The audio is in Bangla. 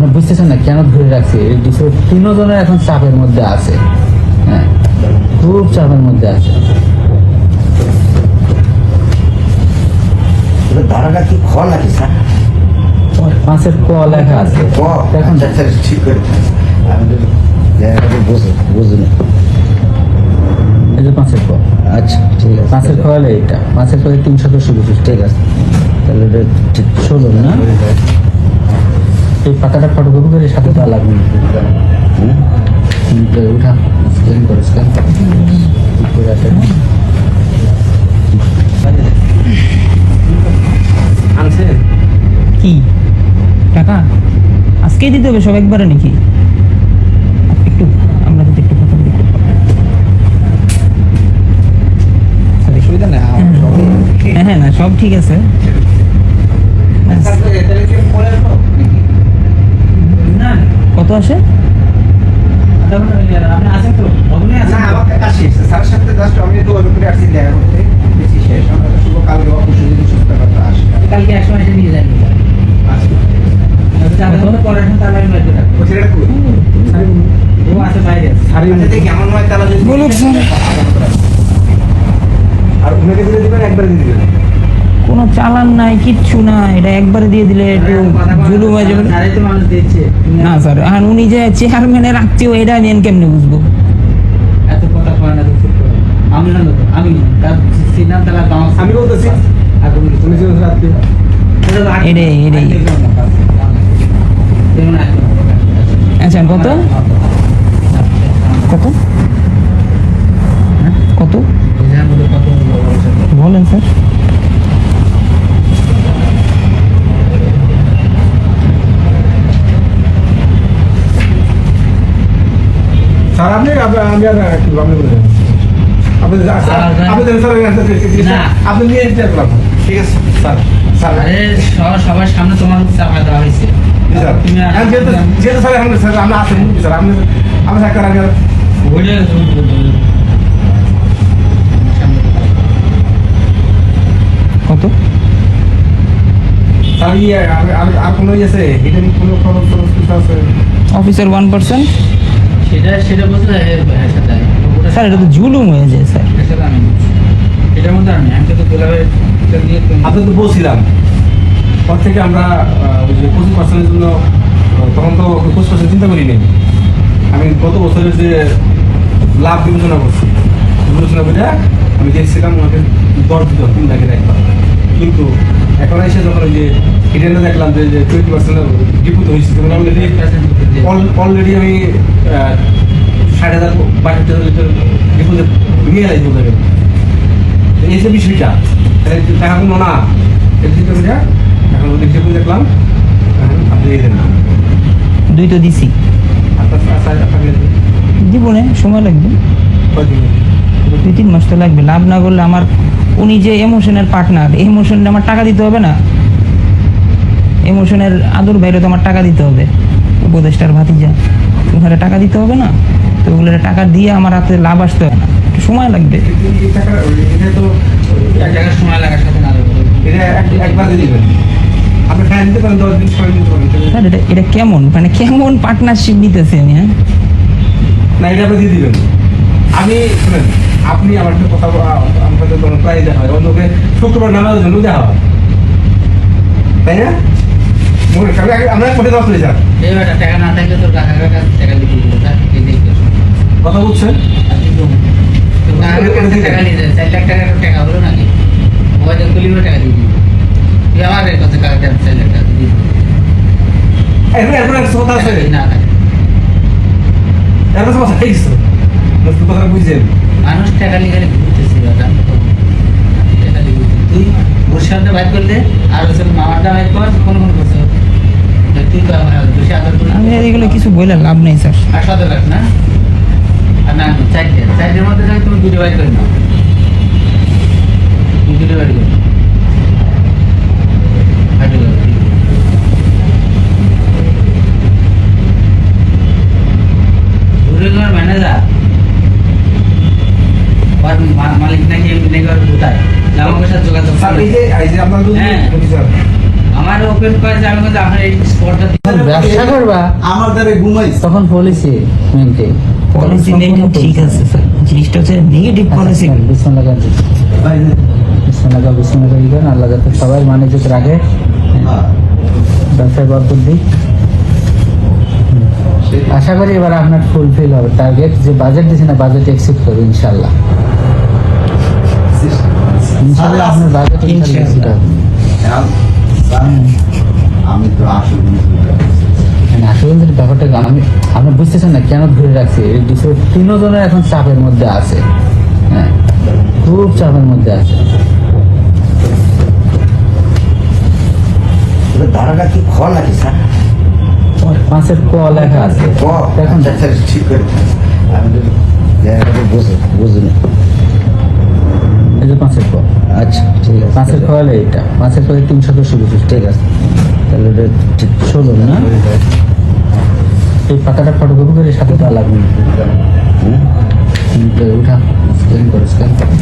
আপনি বুঝতেছেন না কেন ধরে রাখছি? তিনজনের এখন চাপের মধ্যে আছে। হ্যাঁ খুব চাপের মধ্যে আছে। ধারাটা কি খ নাকি স্যার? পাঁচের ক লেখা আছে। ক দেখুন। আচ্ছা ঠিক করে দিন। আমি তো জায়গাটা বুঝি বুঝিনি এই যে পাঁচের ক। আচ্ছা ঠিক আছে। পাঁচের ক হলে এটা পাঁচের ক তিনশো দশ পঁচিশ ঠিক আছে। তাহলে ঠিক ষোলো না? এই পাতাটা ফটোকপি করে সাথে দেওয়া লাগবে। তো উঠা স্ক্যান করে। স্ক্যান কি? টাকা? আজকেই দিতে হবে সব একবারে নাকি? একটু আমরা যদি একটু কথা বলি নেই আমার সবই হ্যাঁ হ্যাঁ না সব ঠিক আছে তারপরে তাহলে কি পরে আসব? না কত আসে আপনি আছেন তো না, আমাকে। স্যারের সাথে আমি করে আসছি দেখা করতে। বেশি শেষ। আমরা তো শুভ কালকে বা পরশু দিন সুস্থ কথা আসি। কালকে একশো এসে নিয়ে যান আচ্ছা, হয় বলুক আর উনাকে দিলে দিবেন একবারে দিয়ে দিবেন কোনো চালান নাই কিচ্ছু না এটা একবারে দিয়ে দিলে একটু জুলুম হয়ে যাবে। না স্যার আর উনি যে চেয়ারম্যানের আত্মীয় এটা আমি কেমনে বুঝব? এত কথা কয় না তো চুপ করো। আমি না আমি তার সিদ্ধান্ত আমি বলতেছি। তুমি যে রাত্রে এটাই এটাই। আচ্ছা কত? কত কত বলেন স্যার স্যার আপনি আমি আর কি আপনি বলেন আপনি আপনি দেন স্যার। আপনি নিয়ে যেতে পারবেন। ঠিক আছে স্যার স্যার। আরে সবার- সামনে তোমার চাপা দেওয়া হয়েছে। তুমি আর- হ্যাঁ, যেহেতু যেহেতু স্যার এখন স্যার আমরা আসেন স্যার আপনি আমি স্যার আগে কত? স্যার ইয়ে আর কোনো ইয়ে আছে? হিডেন কোনো খরচ আছে? অফিসার ওয়ান পার্সেন্ট সেটা সেটা বলতে হ্যাঁ স্যার এটা তো জুলুম হয়ে যায় স্যার। সেটা আমি এটার মধ্যে আমি আমি তো গোলাপের আপনি তো বলছিলাম। পর থেকে আমরা ওই যে পঁচিশ পার্সেন্টের জন্য তখন তো পঁচিশ পার্সেন্ট চিন্তা করিনি। আমি গত বছরের যে লাভ বিবেচনা করছি বিবেচনা করে আমি দেখছিলাম ওনাকে দশ দিত তিন লাখের একবার কিন্তু এখন এসে যখন ওই যে হিডেনে দেখলাম যে টোয়েন্টি পার্সেন্ট ডিপুত হয়েছে তখন আমি অলরেডি আমি ষাট হাজার বাষট্টি হাজার লিটার ডিপুতে নিয়ে যাই বলতে এই যে বিষয়টা দেখা কোনো না। বুঝা এখন দেখতে দেখলাম। আপনি এই দেন দুই তো দিছি। জীবনে সময় লাগবে। দুই তিন মাস তো লাগবে। লাভ না করলে আমার উনি যে এমোশনের পার্টনার এই এমোশনে আমার টাকা দিতে হবে না। এমোশনের আদর বাইরে তো আমার টাকা দিতে হবে। উপদেষ্টার ভাতিজা ওখানে টাকা দিতে হবে না? তো ওগুলো টাকা দিয়ে আমার হাতে লাভ আসতে হবে না। একটু সময় লাগবে। এটা। এটা কেমন? মানে কেমন পার্টনারশিপ নিতেছি আমি হ্যাঁ? না, এটা আপনি দিয়ে দিবেন। আমি শুনেন, আপনি আমার কথা প্রায় দেখা হয়। অন্যকে শুক্রবার জন্য দেখা হয়। তাই না? আমরা কোথায় টাকা না থাকলে তোর টাকা দিবে কথা বলছেন? টাকা নিয়ে যায় চার লাখ টাকার টাকা হলো নাকি? টাকা দিয়ে দিবি। তুই আমার কাছে কাকা চার লাখ টাকা দিয়ে এখন এখন একটা কথা আছে? না থাকে। এখন কথা হয়েছে কথা বুঝছেন মানুষ টাকা নিয়ে গেলে ঘুরতেছে। তুই বসিরহাটটা বাইর করলে আর মামারটা বাইর কর কোন কোন করছে। আমি আর এগুলো কিছু বলে লাভ নেই স্যার। আর সতেরো লাখ না? আর না চারটে চারটের মধ্যে যাই তুমি দুটো বাইর করে নাও। তুমি দুটো বাইর করে নাও। বাইর করে নাও, ঠিক আছে। ঘুরে ঘর ম্যানেজার। আর মা- মালিক নাকি এমনি নাকি ওর কোথায়? আমাকে সাথে যোগাযোগ স্যার। যে ওপেন আমি কিন্তু আপনার এই স্পটটা ব্যবসা করবা আমার দ্বারা ঘুমাইছে। তখন পলিসি পলিসি মেনটেন ঠিক আছে স্যার জিনিসটা হচ্ছে নেগেটিভ পলিসি বিসমিল্লাহ। বিসমিল্লাহ বিসমিল্লাহ ইগান আল্লাহ যাতে সবাই মানে রাখে। হ্যাঁ। ব্যবসায় বরকত আশা করি এবার আপনার ফুলফিল হবে। টার্গেট যে বাজেট দিয়েছে না বাজেট এক্সিট করবে ইনশাল্লাহ ইনশাল্লাহ আপনার বাজেট ইনশাল্লাহ আমি তো আসলে ব্যাপারটা আমি আপনি বুঝতেছেন না কেন ধরে রাখছি? এই ডিসে তিনজনের এখন চাপের মধ্যে আছে। হ্যাঁ খুব চাপের মধ্যে আছে। ধারাটা কি খ নাকি স্যার? পাঁচের ক লেখা আছে। ক দেখুন। আচ্ছা, ঠিক করে আমি বুঝে বুঝিনি। এই যে পাঁচের ক। আচ্ছা ঠিক আছে। পাঁচের ক হলে এটা পাঁচের ক তিনশো দশ ঠিক আছে। তাহলে এটা ঠিক ষোলো না? এই পাতাটা ফটোকপি করে সাথে দেওয়া লাগবে। হুম? উঠা স্ক্যান করো স্ক্যান করে।